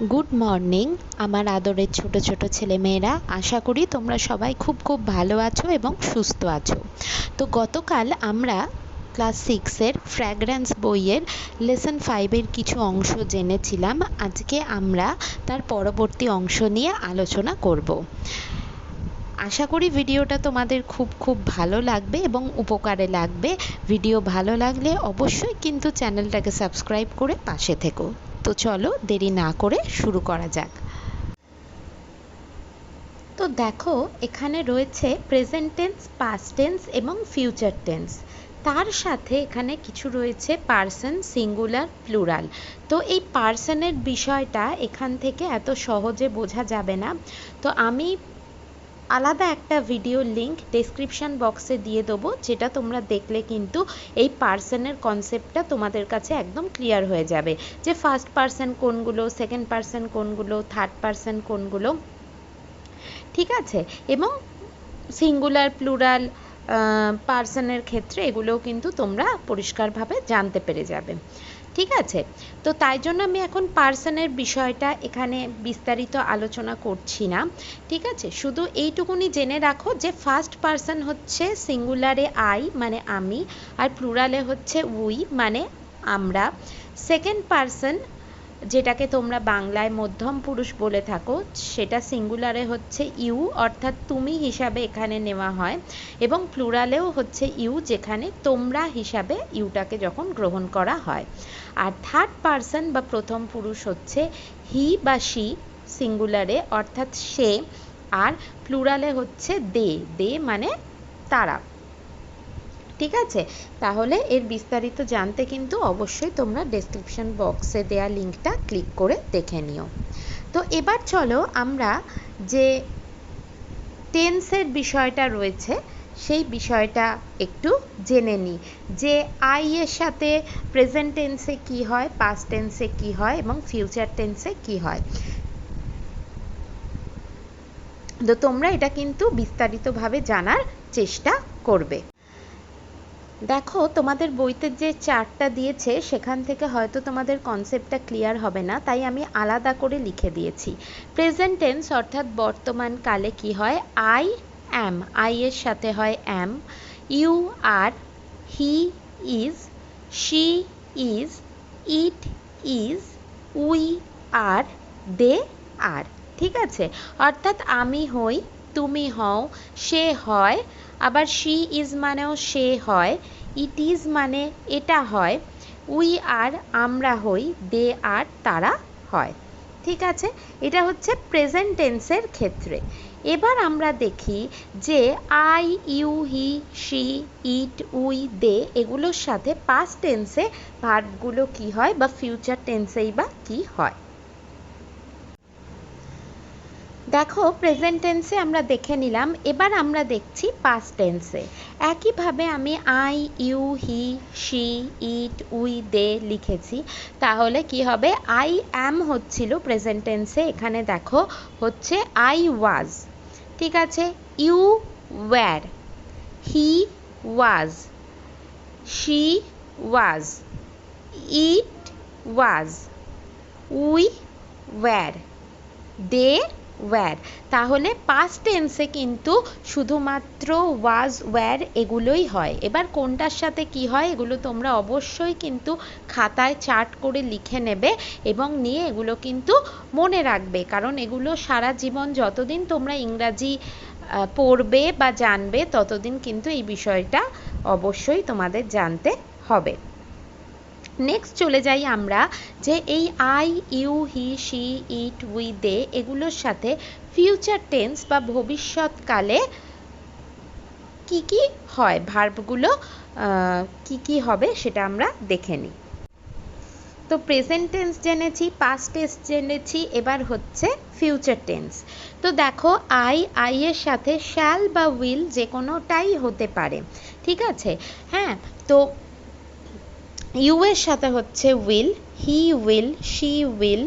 Good morning আমার আদরের ছোট ছোট ছেলেমেয়েরা। আশা করি তোমরা সবাই খুব খুব ভালো আছো এবং সুস্থ আছো। তো গতকাল আমরা ক্লাস সিক্সের ফ্র্যাগ্রেন্স বইয়ের লেসন ফাইভের কিছু অংশ জেনেছিলাম। আজকে আমরা তার পরবর্তী অংশ নিয়ে আলোচনা করব। আশা করি ভিডিওটা তোমাদের খুব খুব ভালো লাগবে এবং উপকারে লাগবে। ভিডিও ভালো লাগলে অবশ্যই কিন্তু চ্যানেলটাকে সাবস্ক্রাইব করে পাশে থেকো। তো চলো দেরি না করে শুরু করা যাক। তো দেখো, এখানে রয়েছে প্রেজেন্ট টেন্স পাস্ট টেন্স এবং ফিউচার টেন্স তার সাথে এখানে কিছু রয়েছে পার্সন সিঙ্গুলার প্লুরাল তো এই পার্সনের বিষয়টা এখান থেকে এত সহজে বোঝা যাবে না। তো আমি আলাদা একটা ভিডিও লিংক ডেসক্রিপশন বক্সে দিয়ে দেবো, যেটা তোমরা দেখলে কিন্তু এই পার্সনের কনসেপ্টটা তোমাদের কাছে একদম ক্লিয়ার হয়ে যাবে। যে ফার্স্ট পার্সন কোনগুলো সেকেন্ড পার্সন কোনগুলো থার্ড পার্সন কোনগুলো, ঠিক আছে? এবং সিঙ্গুলার প্লুরাল পার্সনের ক্ষেত্রে এগুলোও কিন্তু তোমরা পরিষ্কারভাবে জানতে পেরে যাবে। ঠিক আছে? তো তাই জন্য আমি এখন পার্সনের বিষয়টা এখানে বিস্তারিত আলোচনা করছি না, ঠিক আছে? শুধু এইটুকুনি জেনে রাখো যে ফার্স্ট পার্সন হচ্ছে সিঙ্গুলারে আই মানে আমি, আর প্লুরালে হচ্ছে উই মানে আমরা। সেকেন্ড পার্সন যেটাকে তোমরা বাংলায় মধ্যম পুরুষ বলে থাকো, সেটা সিঙ্গুলারে হচ্ছে ইউ, অর্থাৎ তুমি হিসাবে এখানে নেওয়া হয়, এবং প্লুরালেও হচ্ছে ইউ, যেখানে তোমরা হিসাবে ইউটাকে যখন গ্রহণ করা হয়। আর থার্ড পার্সন বা প্রথম পুরুষ হচ্ছে হি বা শি সিঙ্গুলারে অর্থাৎ সে, আর প্লুরালে হচ্ছে দে দে মানে তারা। ঠিক আছে? তাহলে এর বিস্তারিত জানতে কিন্তু অবশ্যই তোমরা ডেসক্রিপশন বক্সে দেওয়া লিঙ্কটা ক্লিক করে দেখে নিও। তো এবার চলো আমরা যে টেন্সের বিষয়টা রয়েছে, সেই বিষয়টা একটু জেনে নিই। যে আই এর সাথে প্রেজেন্ট টেন্সে কি হয় পাস্ট টেন্সে কি হয় এবং ফিউচার টেন্সে কি হয়? তো তোমরা এটা কিন্তু বিস্তারিতভাবে জানার চেষ্টা করবে। দেখো, তোমাদের বইতে যে চার্টটা দিয়েছে, সেখান থেকে হয়তো তোমাদের কনসেপ্টটা ক্লিয়ার হবে না, তাই আমি আলাদা করে লিখে দিয়েছি। প্রেজেন্ট টেন্স অর্থাৎ বর্তমান কালে কি হয়? আই অ্যাম আই এর সাথে হয় am you are he is she is it is we are they are ঠিক আছে? অর্থাৎ আমি হই, তুমি হও, সে হয় আবার শি ইজ মানেও সে হয় ইট ইজ মানে এটা হয় উই আর আমরা হই দে আর তারা হয়। ঠিক আছে? এটা হচ্ছে প্রেজেন্ট টেন্সের ক্ষেত্রে। এবার আমরা দেখি যে I you he she it we they এগুলোর সাথে পাস্ট টেন্সে ভার্বগুলো কি হয় বা ফিউচার টেন্সেই বা কি হয়। দেখো প্রেজেন্ট টেন্সে আমরা দেখে নিলাম। এবার আমরা দেখছি পাস্ট টেন্সে একইভাবে আমি I you he she it we they লিখেছি। তাহলে কি হবে? আই অ্যাম হচ্ছিল প্রেজেন্ট টেন্সে এখানে দেখো, হচ্ছে আই ওয়াজ ঠিক আছে? You were he was she was it was we were they were তাহলে পাস্ট টেন্সে কিন্তু শুধুমাত্র ওয়াজ ওয়্যার এগুলোই হয়। এবার কোনটার সাথে কি হয়, এগুলো তোমরা অবশ্যই কিন্তু খাতায় চার্ট করে লিখে নেবে এবং নিয়ে এগুলো কিন্তু মনে রাখবে। কারণ এগুলো সারা জীবন যতদিন তোমরা ইংরাজি পড়বে বা জানবে, ততদিন কিন্তু এই বিষয়টা অবশ্যই তোমাদের জানতে হবে। নেক্সট চলে যাই আমরা, যে এই I you he she it we they এগুলোর সাথে ফিউচার টেন্স বা ভবিষ্যৎকালে কি কি হয় ভার্বগুলো কি কি হবে সেটা আমরা দেখে নিই। তো প্রেজেন্ট টেন্স জেনেছি পাস্ট টেন্স জেনেছি, এবার হচ্ছে ফিউচার টেন্স তো দেখো আই আই এর সাথে শ্যাল বা উইল যে কোনোটাই হতে পারে, ঠিক আছে? হ্যাঁ তো ইউ এর সাথে হচ্ছে will he will she will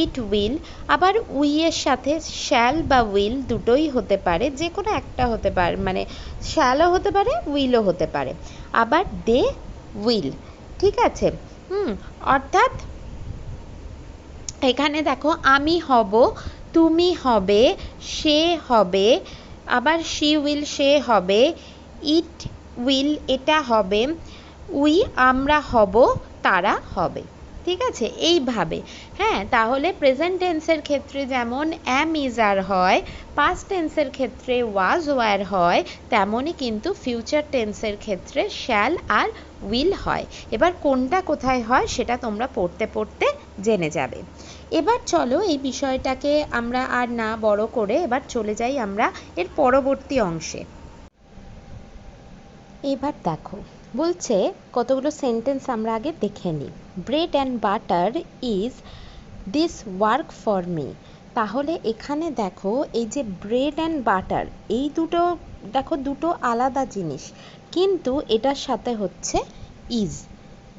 it will আবার উই এর সাথে শ্যাল বা উইল দুটোই হতে পারে যে কোনো একটা হতে পারে মানে শ্যালও হতে পারে উইলও হতে পারে। আবার দে উইল ঠিক আছে? হুম, অর্থাৎ এখানে দেখো, আমি হব, তুমি হবে, সে হবে, আবার শি উইল সে হবে ইট উইল এটা হবে। উই আমরা হব, তারা হবে। ঠিক আছে? এইভাবে। হ্যাঁ তাহলে প্রেজেন্ট টেন্সের ক্ষেত্রে যেমন অ্যাম ইজ আর হয় পাস্ট টেন্সের ক্ষেত্রে ওয়াজ ওয়ার হয়, তেমনই কিন্তু ফিউচার টেন্সের ক্ষেত্রে শ্যাল আর উইল হয়। এবার কোনটা কোথায় হয় সেটা তোমরা পড়তে পড়তে জেনে যাবে। এবার চলো এই বিষয়টাকে আমরা আর না বড় করে এবার চলে যাই আমরা এর পরবর্তী অংশে। এবার দেখো বলছে, কতগুলো সেন্টেন্স আমরা আগে দেখে নিই। Bread and butter is this work for me তাহলে এখানে দেখো, এই যে ব্রেড অ্যান্ড বাটার এই দুটো, দেখো দুটো আলাদা জিনিস। কিন্তু এটার সাথে হচ্ছে ইজ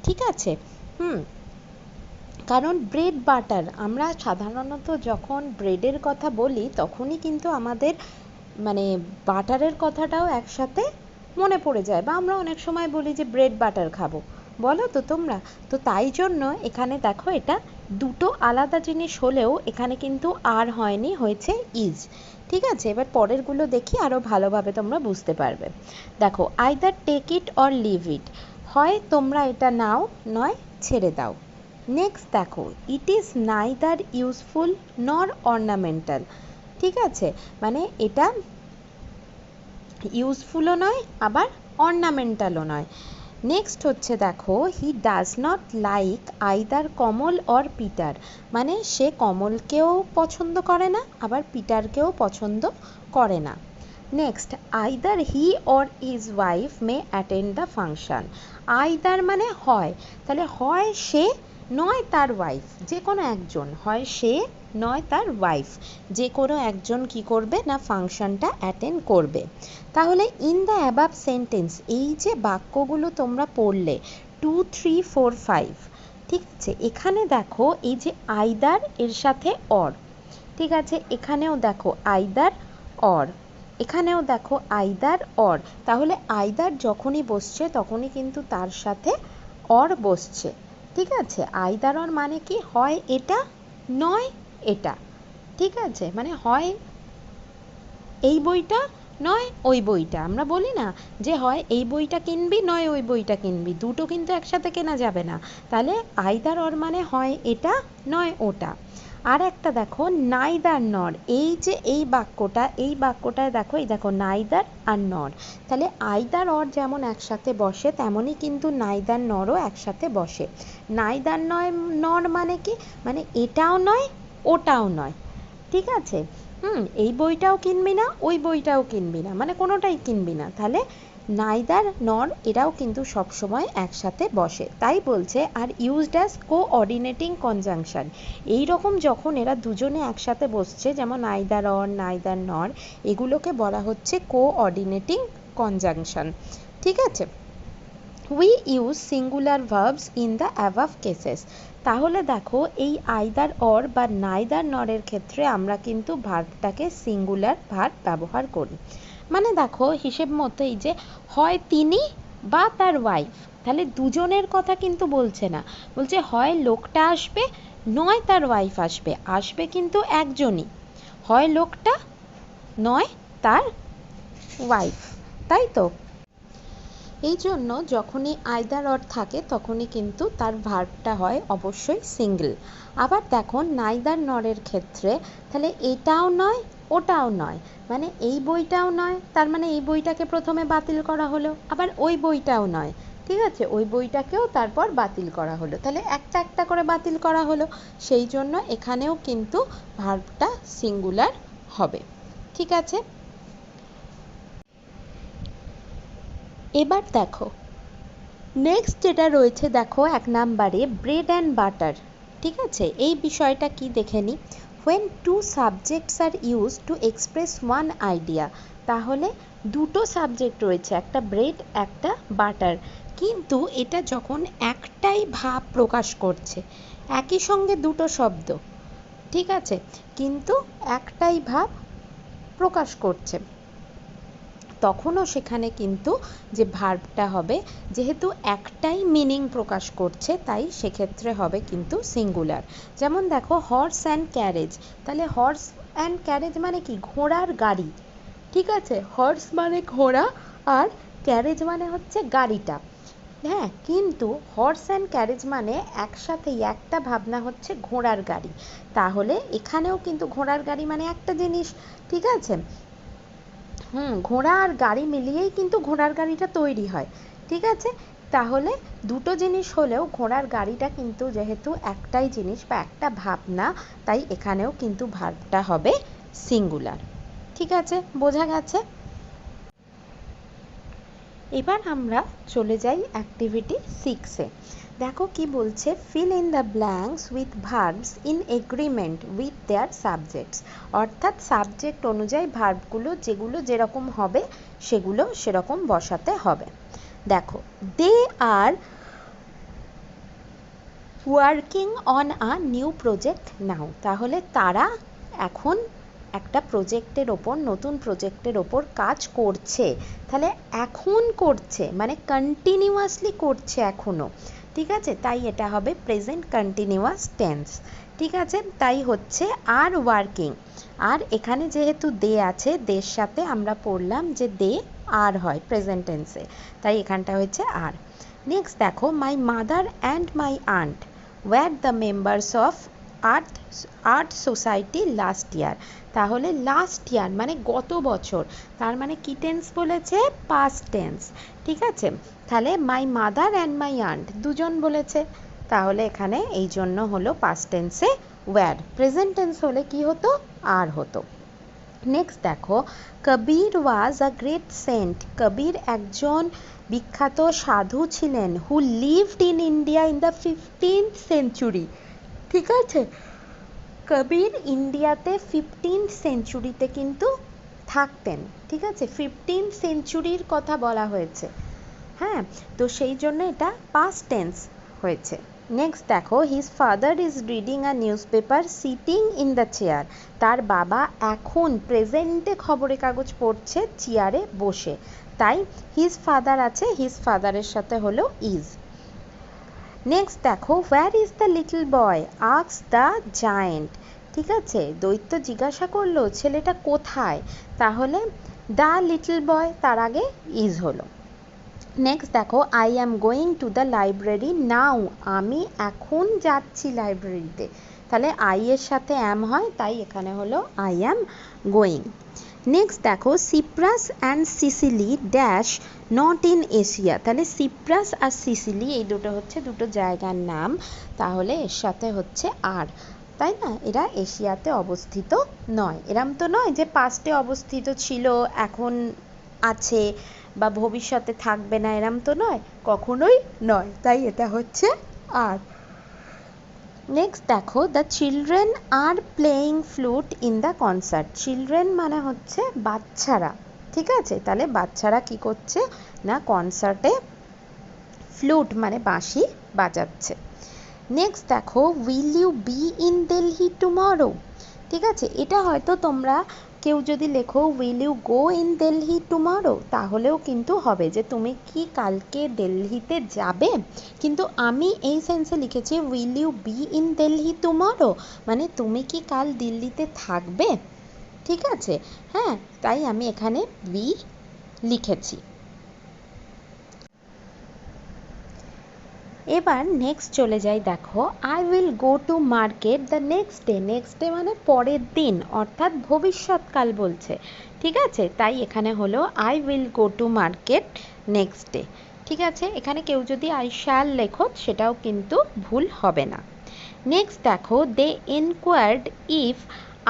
ঠিক আছে? হুম। কারণ ব্রেড বাটার আমরা সাধারণত যখন ব্রেডের কথা বলি, তখনই কিন্তু আমাদের মানে বাটারের কথাটাও একসাথে মনে পড়ে যায় বা আমরা অনেক সময় বলি যে ব্রেড বাটার খাব। বলো তো তোমরা। তো তাই জন্য এখানে দেখো এটা দুটো আলাদা জিনিস হলেও এখানে কিন্তু আর হয়নি, হয়েছে ইজ ঠিক আছে? এবার পরেরগুলো দেখি আরও ভালোভাবে তোমরা বুঝতে পারবে। দেখো either take it or leave it হয় তোমরা এটা নাও, নয় ছেড়ে দাও। নেক্সট দেখো it is neither useful nor ornamental ঠিক আছে? মানে এটা ইউজফুলও নয়, আবার অর্নামেন্টালও নয়। নেক্সট হচ্ছে দেখো he does not like either Kamal or Peter. মানে সে কমলকেও পছন্দ করে না, আবার পিটারকেও পছন্দ করে না। Next either he or his wife may attend the function either মানে হয়। তাহলে হয় সে, নয় তার ওয়াইফ যে কোনো একজন। হয় সে নয়, তার ওয়াইফ যে কোনো একজন কি করবে না ফাংশনটা অ্যাটেন্ড করবে? তাহলে ইন দ্য অ্যাবাব সেন্টেন্স এই যে বাক্যগুলো তোমরা পড়লে টু থ্রি ফোর ফাইভ ঠিক আছে? এখানে দেখো এই যে আইদার এর সাথে অর ঠিক আছে? এখানেও দেখো আইদার অর এখানেও দেখো আইদার অর তাহলে আইদার যখনই বসছে, তখনই কিন্তু তার সাথে অর বসছে, ঠিক আছে? আইদার অর মানে কি? হয় এটা নয় এটা। ঠিক আছে? মানে হয় এই বইটা নয়, ওই বইটা। আমরা বলি না যে হয় এই বইটা কিনবি, নয় ওই বইটা কিনবি। দুটো কিন্তু একসাথে কেনা যাবে না। তাহলে আইদার অর মানে হয় এটা, নয় ওটা। আর একটা দেখো, নাইদার নর। এই যে এই বাক্যটা, এই বাক্যটায় দেখো, এই দেখো, নাইদার আর নর। তাহলে আইদার অর যেমন একসাথে বসে, তেমনই কিন্তু নাইদার নরও একসাথে বসে। নাইদার নয়, নর মানে কি? মানে এটাও নয় ওটাও নয়। ঠিক আছে? হুম, এই বইটাও কিনবি না, ওই বইটাও কিনবি না মানে কোনোটাই কিনবি না। তাহলে নাইদার, নর, এরাও কিন্তু সবসময় একসাথে বসে। তাই বলছে, are used as coordinating conjunction এই রকম যখন এরা দুজনে একসাথে বসছে, যেমন আইদার অর নাইদার নর, এগুলোকে বলা হচ্ছে কোঅর্ডিনেটিং কনজাংশন ঠিক আছে? We use singular verbs in the above cases তাহলে দেখো, এই আইদার অর বা নাইদার নরের ক্ষেত্রে আমরা কিন্তু ভার্বটাকে সিঙ্গুলার ভার্ব ব্যবহার করি। মানে দেখো, হিসেব মতো এই যে, হয় তিনি বা তার ওয়াইফ তাহলে দুজনের কথা কিন্তু বলছে না। বলছে, হয় লোকটা আসবে, নয় তার ওয়াইফ আসবে। আসবে কিন্তু একজনই। হয় লোকটা, নয় তার ওয়াইফ তাই তো? এই জন্য যখনই আইদার অর থাকে, তখনই কিন্তু তার ভার্বটা হয় অবশ্যই সিঙ্গেল আবার দেখো নাইদার নরের ক্ষেত্রে তাহলে এটাও নয়, ওটাও নয়। মানে এই বইটাও নয়, তার মানে এই বইটাকে প্রথমে বাতিল করা হলো, আবার ওই বইটাও নয়। ঠিক আছে? ওই বইটাকেও তারপর বাতিল করা হলো। তাহলে একটা একটা করে বাতিল করা হলো সেই জন্য এখানেও কিন্তু ভার্বটা সিঙ্গুলার হবে। ঠিক আছে? এবার দেখো। নেক্সট যেটা রয়েছে, দেখো এক নাম্বারে ব্রেড অ্যান্ড বাটার ঠিক আছে? এই বিষয়টা কি দেখে নিই when two subjects are used to express one idea তাহলে দুটো সাবজেক্ট রয়েছে, একটা ব্রেড একটা বাটার কিন্তু এটা যখন একটাই ভাব প্রকাশ করছে, একই সঙ্গে দুটো শব্দ, ঠিক আছে? কিন্তু একটাই ভাব প্রকাশ করছে। তখনও সেখানে কিন্তু যে ভার্বটা হবে, যেহেতু একটাই মিনিং প্রকাশ করছে, তাই সেক্ষেত্রে হবে কিন্তু সিঙ্গুলার। যেমন দেখো হর্স অ্যান্ড ক্যারেজ তাহলে হর্স অ্যান্ড ক্যারেজ মানে কি? ঘোড়ার গাড়ি। ঠিক আছে? হর্স মানে ঘোড়া আর ক্যারেজ মানে হচ্ছে গাড়িটা। হ্যাঁ কিন্তু হর্স অ্যান্ড ক্যারেজ মানে একসাথেই, একটা ভাবনা হচ্ছে ঘোড়ার গাড়ি। তাহলে এখানেও কিন্তু ঘোড়ার গাড়ি মানে একটা জিনিস। ঠিক আছে? হুম, ঘোড়া আর গাড়ি মিলিয়েই কিন্তু ঘোড়ার গাড়িটা তৈরি হয়, ঠিক আছে? তাহলে দুটো জিনিস হলেও ঘোড়ার গাড়িটা কিন্তু যেহেতু একটাই জিনিস বা একটা ভাবনা, তাই এখানেও কিন্তু ভার্বটা হবে সিঙ্গুলার ঠিক আছে? বোঝা গেছে? এবার আমরা চলে যাই অ্যাক্টিভিটি সিক্সে দেখো কি বলছে fill in the blanks with verbs in agreement with their subjects অর্থাৎ সাবজেক্ট অনুযায়ী ভার্বগুলো যেগুলো যেরকম হবে, সেগুলো সেরকম বসাতে হবে। দেখো they are working on a new project now তাহলে তারা এখন একটা প্রজেক্টের ওপর, নতুন প্রজেক্টের ওপর কাজ করছে। তাহলে এখন করছে মানে কন্টিনিউয়াসলি করছে এখনও ঠিক আছে? তাই এটা হবে প্রেজেন্ট কন্টিনিউয়াস টেন্স ঠিক আছে? তাই হচ্ছে আর ওয়ার্কিং আর এখানে যেহেতু দে আছে, দের সাথে আমরা পড়লাম যে দে আর হয় প্রেজেন্ট টেন্সে তাই এখানটা হচ্ছে আর। নেক্সট দেখো my mother and my aunt were the members of earth art society last year তাহলে লাস্ট ইয়ার মানে গত বছর, তার মানে কি টেন্স বলেছে? পাস্ট টেন্স ঠিক আছে? তাহলে my mother and my aunt দুজন বলেছে। তাহলে এখানে এই জন্য হলো পাস্ট টেন্সে ওয়্যার প্রেজেন্ট টেন্স হলে কি হতো? আর হতো। নেক্সট দেখো, কবির ওয়াজ আ গ্রেট সেন্ট কবির একজন বিখ্যাত সাধু ছিলেন who lived in India in the fifteen century ঠিক আছে? কবির ইন্ডিয়াতে ফিফটিন্থ সেঞ্চুরিতে কিন্তু থাকতেন, ঠিক আছে? ফিফটিন্থ সেঞ্চুরির কথা বলা হয়েছে। হ্যাঁ তো সেই জন্য এটা পাস্ট টেন্স হয়েছে। নেক্সট দেখো his father is reading a newspaper sitting in the chair তার বাবা এখন প্রেজেন্টে খবরের কাগজ পড়ছে চেয়ারে বসে। তাই হিজ ফাদার আছে হিজ ফাদারের সাথে হলো ইজ নেক্সট দেখো where is the little boy asks the giant ঠিক আছে? দৈত্য জিজ্ঞাসা করল, ছেলেটা কোথায়? তাহলে দ্য লিটল বয় তার আগে ইজ হলো। নেক্সট দেখো I am going to the library now আমি এখন যাচ্ছি লাইব্রেরিতে তাহলে আই এর সাথে অ্যাম হয়, তাই এখানে হলো আই অ্যাম গোয়িং নেক্সট দেখো Cyprus and Sicily dash not in Asia তাহলে সিপ্রাস আর সিসিলি এই দুটো হচ্ছে দুটো জায়গার নাম, তাহলে এর সাথে হচ্ছে আর তাই না? এরা এশিয়াতে অবস্থিত নয়। এরম তো নয় যে পাস্টে অবস্থিত ছিল, এখন আছে বা ভবিষ্যতে থাকবে না, এরম তো নয়। কখনোই নয়। তাই এটা হচ্ছে আর নেক্সট দেখো the children are playing flute in the concert children মানে হচ্ছে বাচ্চারা, ঠিক আছে? তাহলে বাচ্চারা কি করছে? না কনসার্টে ফ্লুট মানে বাঁশি বাজাচ্ছে। নেক্সট দেখো will you be in Delhi tomorrow ঠিক আছে? এটা হয়তো তোমরা কেউ যদি লেখো will you go in Delhi tomorrow তাহলেও কিন্তু হবে যে তুমি কি কালকে দিল্লিতে যাবে। কিন্তু আমি এই সেন্সে লিখেছি will you be in Delhi tomorrow মানে তুমি কি কাল দিল্লিতে থাকবে? ঠিক আছে? হ্যাঁ তাই আমি এখানে বি লিখেছি। এবার নেক্সট চলে যাই, দেখো I will go to market the next day next day মানে পরের দিন, অর্থাৎ ভবিষ্যৎকাল বলছে, ঠিক আছে? তাই এখানে হলো I will go to market next day ঠিক আছে? এখানে কেউ যদি আই শ্যাল লেখো, সেটাও কিন্তু ভুল হবে না। নেক্সট দেখো they enquired if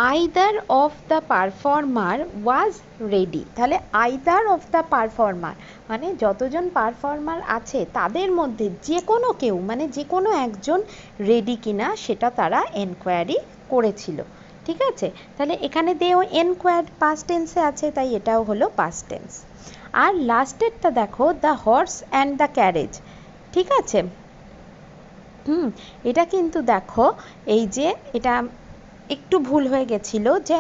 either of the performer was ready তাহলে আইদার অফ দ্য পারফর্মার মানে যতজন পারফর্মার আছে, তাদের মধ্যে যে কোনো কেউ মানে যে কোনো একজন রেডি কিনা, সেটা তারা এনকোয়ারি করেছিল। ঠিক আছে? তাহলে এখানে দেও এনকোয়ার্ড পাস্ট টেন্সে আছে, তাই এটাও হলো পাস্ট টেন্স আর লাস্টেরটা দেখো the horse and the carriage ঠিক আছে? হুম, এটা কিন্তু দেখো, এই যে এটা একটু ভুল হয়ে গেছিল যে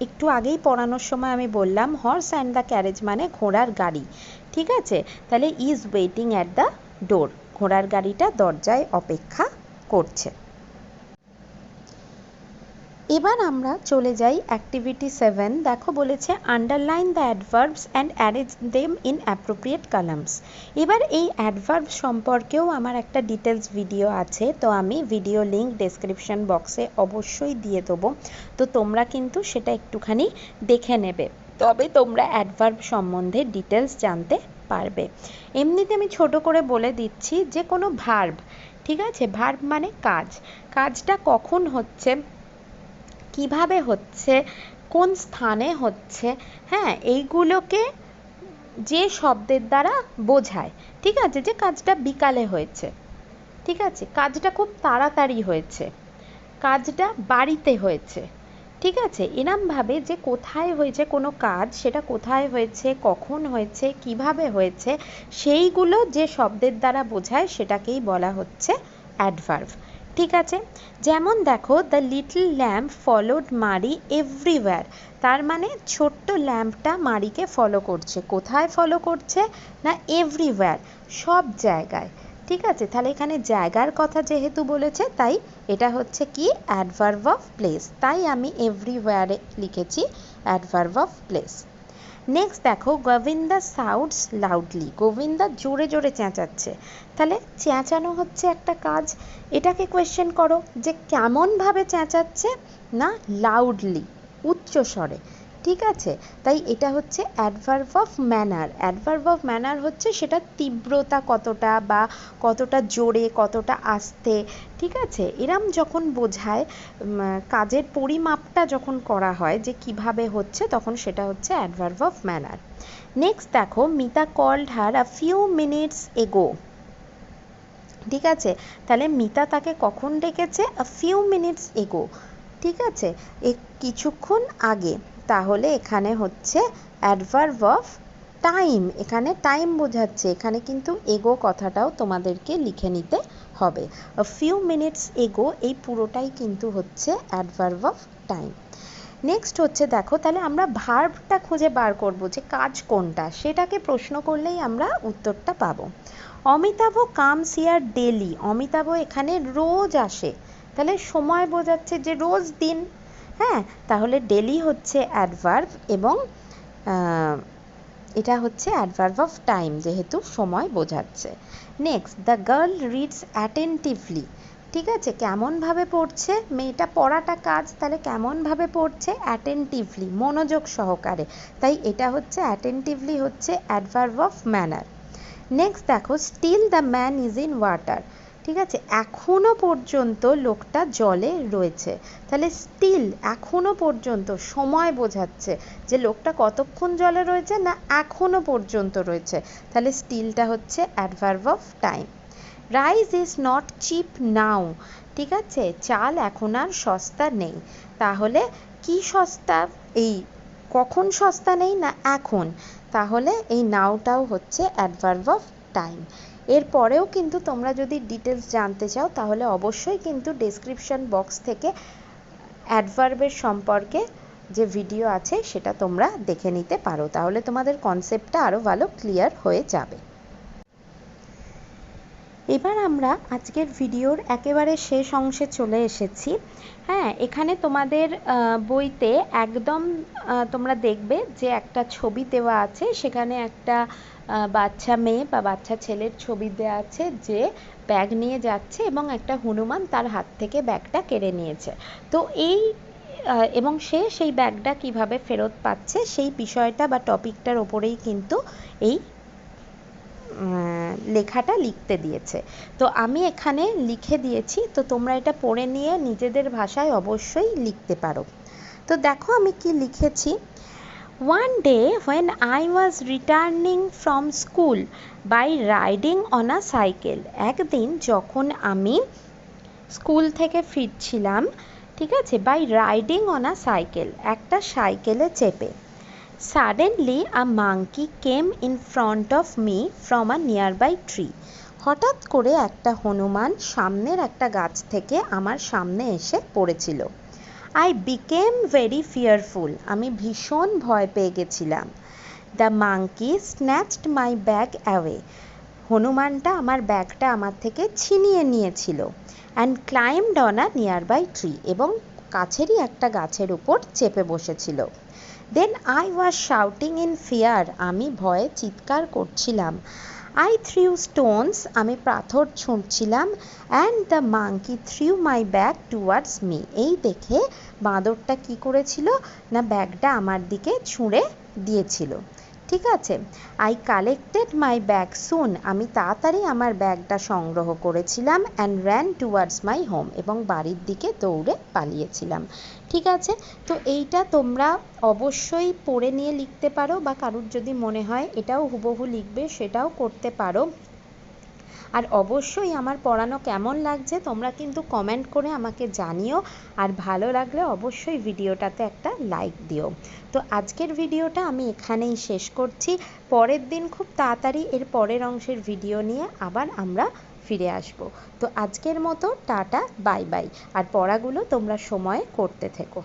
একটু আগেই পড়ানোর সময় আমি বললাম হর্স অ্যান্ড দ্য ক্যারেজ মানে ঘোড়ার গাড়ি। ঠিক আছে? তাহলে is waiting at the door ঘোড়ার গাড়িটা দরজায় অপেক্ষা করছে। এবার আমরা চলে যাই অ্যাক্টিভিটি সেভেন দেখো বলেছে underline the adverbs and arrange them in appropriate columns এবার এই অ্যাডভার্ব সম্পর্কেও আমার একটা ডিটেলস ভিডিও আছে, তো আমি ভিডিও লিঙ্ক ডেসক্রিপশন বক্সে অবশ্যই দিয়ে দেবো। তো তোমরা কিন্তু সেটা একটুখানি দেখে নেবে। তবে তোমরা অ্যাডভার্ব সম্বন্ধে ডিটেলস জানতে পারবে। এমনিতে আমি ছোট করে বলে দিচ্ছি যে কোনো ভার্ব ঠিক আছে? ভার্ব মানে কাজ। কাজটা কখন হচ্ছে? কীভাবে হচ্ছে, কোন স্থানে হচ্ছে হ্যাঁ এইগুলোকে যে শব্দের দ্বারা বোঝায়, ঠিক আছে? যে কাজটা বিকালে হয়েছে, ঠিক আছে? কাজটা খুব তাড়াতাড়ি হয়েছে, কাজটা বাড়িতে হয়েছে, ঠিক আছে? এরমভাবে যে কোথায় হয়েছে কোনো কাজ, সেটা কোথায় হয়েছে, কখন হয়েছে, কীভাবে হয়েছে, সেইগুলো যে শব্দের দ্বারা বোঝায়, সেটাকেই বলা হচ্ছে অ্যাডভার্ভ ঠিক আছে? যেমন দেখো the little lamp followed Mary everywhere তার মানে ছোট্ট ল্যাম্পটা মারিকে ফলো করছে। কোথায় ফলো করছে? না এভরিওয়্যার সব জায়গায়। ঠিক আছে? তাহলে এখানে জায়গার কথা যেহেতু বলেছে, তাই এটা হচ্ছে কি? অ্যাডভার্ভ অফ প্লেস তাই আমি এভরিওয়্যারে লিখেছি অ্যাডভার্ভ অফ প্লেস নেক্সট দেখো, গোবিন্দা সাউন্ডস লাউডলি গোবিন্দা জোরে জোরে চেঁচাচ্ছে। তাহলে চেঁচানো হচ্ছে একটা কাজ। এটাকে কোয়েশ্চেন করো যে কেমনভাবে চেঁচাচ্ছে না লাউডলি উচ্চ স্বরে ঠিক আছে? তাই এটা হচ্ছে adverb of manner adverb of manner হচ্ছে সেটা তীব্রতা কতটা বা কতটা জোরে, কতটা আস্তে, ঠিক আছে? এরম যখন বোঝায় কাজের পরিমাপটা যখন করা হয় যে কীভাবে হচ্ছে, তখন সেটা হচ্ছে অ্যাডভার্ভ অফ ম্যানার নেক্সট দেখো, Mita called her a few minutes ago ঠিক আছে? তাহলে মিতা তাকে কখন ডেকেছে? আ ফিউ মিনিটস এগো ঠিক আছে? এ, কিছুক্ষণ আগে। তাহলে এখানে হচ্ছে অ্যাডভার্ব অফ টাইম এখানে টাইম বোঝাচ্ছে। এখানে কিন্তু এগো কথাটাও তোমাদেরকে লিখে নিতে হবে। ফিউ মিনিটস এগো এই পুরোটাই কিন্তু হচ্ছে অ্যাডভার্ব অফ টাইম নেক্সট হচ্ছে দেখো, তাহলে আমরা ভার্বটা খুঁজে বার করব যে কাজ কোনটা? সেটাকে প্রশ্ন করলেই আমরা উত্তরটা পাবো। Amitabh comes here daily Amitabh এখানে রোজ আসে। তাহলে সময় বোঝাচ্ছে যে রোজ দিন। হ্যাঁ তাহলে ডেলি হচ্ছে অ্যাডভার্ব এবং এটা হচ্ছে অ্যাডভার্ব অফ টাইম যেহেতু সময় বোঝাচ্ছে। Next the girl reads attentively ঠিক আছে? কেমনভাবে পড়ছে? মেয়েটা পড়াটা কাজ, তাহলে কেমনভাবে পড়ছে? অ্যাটেন্টিভলি মনোযোগ সহকারে। তাই এটা হচ্ছে অ্যাটেন্টিভলি হচ্ছে অ্যাডভার্ব অফ ম্যানার নেক্সট দেখো still the man is in water ঠিক আছে? এখনও পর্যন্ত লোকটা জলে রয়েছে। তাহলে স্টিল এখনও পর্যন্ত সময় বোঝাচ্ছে যে লোকটা কতক্ষণ জলে রয়েছে না এখনও পর্যন্ত রয়েছে। তাহলে স্টিলটা হচ্ছে adverb of time rice is not cheap now ঠিক আছে? চাল এখন আর সস্তা নেই। তাহলে কি সস্তা? এই কখন সস্তা নেই না এখন? তাহলে এই নাওটাও হচ্ছে অ্যাডভার্ভ অফ টাইম এরপরেও কিন্তু তোমরা যদি ডিটেলস জানতে চাও, তাহলে অবশ্যই কিন্তু ডেসক্রিপশন বক্স থেকে অ্যাডভার্বের সম্পর্কে যে ভিডিও আছে, সেটা তোমরা দেখে নিতে পারো। তাহলে তোমাদের কনসেপ্টটা আরও ভালো ক্লিয়ার হয়ে যাবে। এবার আমরা আজকের ভিডিওর একেবারে শেষ অংশে চলে এসেছি। হ্যাঁ এখানে তোমাদের বইতে একদম তোমরা দেখবে যে একটা ছবি দেওয়া আছে। সেখানে একটা বাচ্চা মেয়ে বা বাচ্চা ছেলের ছবি দেওয়া আছে যে ব্যাগ নিয়ে যাচ্ছে এবং একটা হনুমান তার হাত থেকে ব্যাগটা কেড়ে নিয়েছে। তো এই এবং সে সেই ব্যাগটা কীভাবে ফেরত পাচ্ছে সেই বিষয়টা বা টপিকটার ওপরেই কিন্তু এই লেখাটা লিখতে দিয়েছে। তো আমি এখানে লিখে দিয়েছি, তো তোমরা এটা পড়ে নিয়ে নিজেদের ভাষায় অবশ্যই লিখতে পারো। তো দেখো আমি কি লিখেছি। One day when I was returning from school by riding on a cycle একদিন যখন আমি স্কুল থেকে ফিরছিলাম, ঠিক আছে by riding on a cycle একটা সাইকেলে চেপে। Suddenly a monkey came in front of me from a nearby tree হঠাৎ করে একটা হনুমান সামনের একটা গাছ থেকে আমার সামনে এসে পড়েছিল। আই বিকেম ভেরি ফিয়ারফুল আমি ভীষণ ভয় পেয়ে গেছিলাম। The monkey snatched my bag away হনুমানটা আমার ব্যাগটা আমার থেকে ছিনিয়ে নিয়েছিল and climbed on a nearby tree এবং কাছেরই একটা গাছের উপর চেপে বসেছিল। Then I was shouting in fear আমি ভয়ে চিৎকার করছিলাম। আই থ্রিউ স্টোনস আমি পাথর ছুঁড়ছিলাম। And the monkey threw my bag towards me এই দেখে বাঁদরটা কি করেছিল? না, ব্যাগটা আমার দিকে ছুঁড়ে দিয়েছিল। ঠিক আছে। I collected my bag soon আমি তাড়াতাড়ি আমার ব্যাগটা সংগ্রহ করেছিলাম and ran towards my home এবং বাড়ির দিকে দৌড়ে পালিয়েছিলাম। ঠিক আছে? তো এইটা তোমরা অবশ্যই পড়ে নিয়ে লিখতে পারো বা কারুর যদি মনে হয় এটাও হুবহু লিখবে, সেটাও করতে পারো। আর অবশ্যই আমার পড়ানো কেমন লাগছে তোমরা কিন্তু কমেন্ট করে আমাকে জানিও। আর ভালো লাগলে অবশ্যই ভিডিওটাতে একটা লাইক দিও। তো আজকের ভিডিওটা আমি এখানেই শেষ করছি। পরের দিন খুব তাড়াতাড়ি এর পরের অংশের ভিডিও নিয়ে আবার আমরা ফিরে আসব। তো আজকের মতো টাটা বাই বাই আর পড়াগুলো তোমরা সময়ে করতে থেকো।